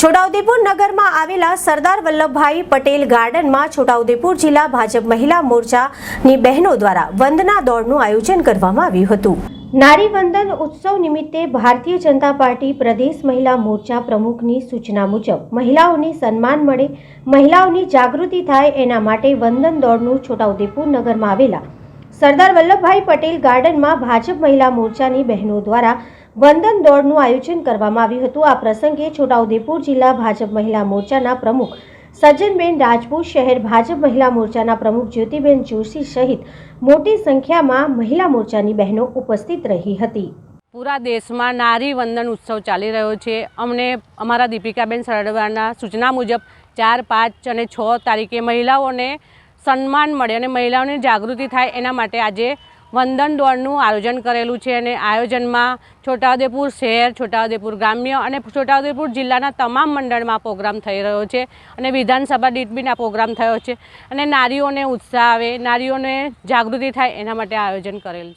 છોટાઉદેપુર નગરમાં આવેલા સરદાર વલ્લભભાઈ પટેલ ગાર્ડનમાં છોટાઉદેપુર જિલ્લા ભાજપ મહિલા મોરચાની બહેનો દ્વારા વંદના દોડનું આયોજન કરવામાં આવ્યું હતું. નારી વંદન ઉત્સવ નિમિત્તે ભારતીય જનતા પાર્ટી પ્રદેશ મહિલા મોરચા પ્રમુખની સૂચના મુજબ મહિલાઓને સન્માન મળે, મહિલાઓની જાગૃતિ થાય એના માટે વંદન દોડનું છોટાઉદેપુર નગરમાં આવેલા સરદાર વલ્લભભાઈ પટેલ ગાર્ડનમાં ભાજપ મહિલા મોરચાની બહેનો દ્વારા વંદન દોડનું આયોજન કરવામાં આવ્યું હતું. આ પ્રસંગે છોટાઉદેપુર જિલ્લા ભાજપ મહિલા મોરચાના પ્રમુખ સજ્જનબેન રાજપૂત શહેર ભાજપ મહિલા મોરચાના પ્રમુખ જ્યોતિબેન જોશી સહિત મોટી સંખ્યામાં મહિલા મોરચાની બહેનો ઉપસ્થિત રહી હતી. પૂરા દેશમાં નારી વંદન ઉત્સવ ચાલી રહ્યો છે. અમને અમારા દીપિકાબેન સરડવાના સૂચના મુજબ ચાર, પાંચ અને છ તારીખે મહિલાઓને સન્માન મળે અને મહિલાઓની જાગૃતિ થાય એના માટે આજે વંદન દોડનું આયોજન કરેલું છે અને આયોજનમાં છોટાઉદેપુર શહેર, છોટાઉદેપુર ગ્રામ્ય અને છોટાઉદેપુર જિલ્લાના તમામ મંડળમાં પ્રોગ્રામ થઈ રહ્યો છે અને વિધાનસભા દીઠ બી આ પ્રોગ્રામ થયો છે અને નારીઓને ઉત્સાહ આવે, નારીઓને જાગૃતિ થાય એના માટે આયોજન કરેલ છે.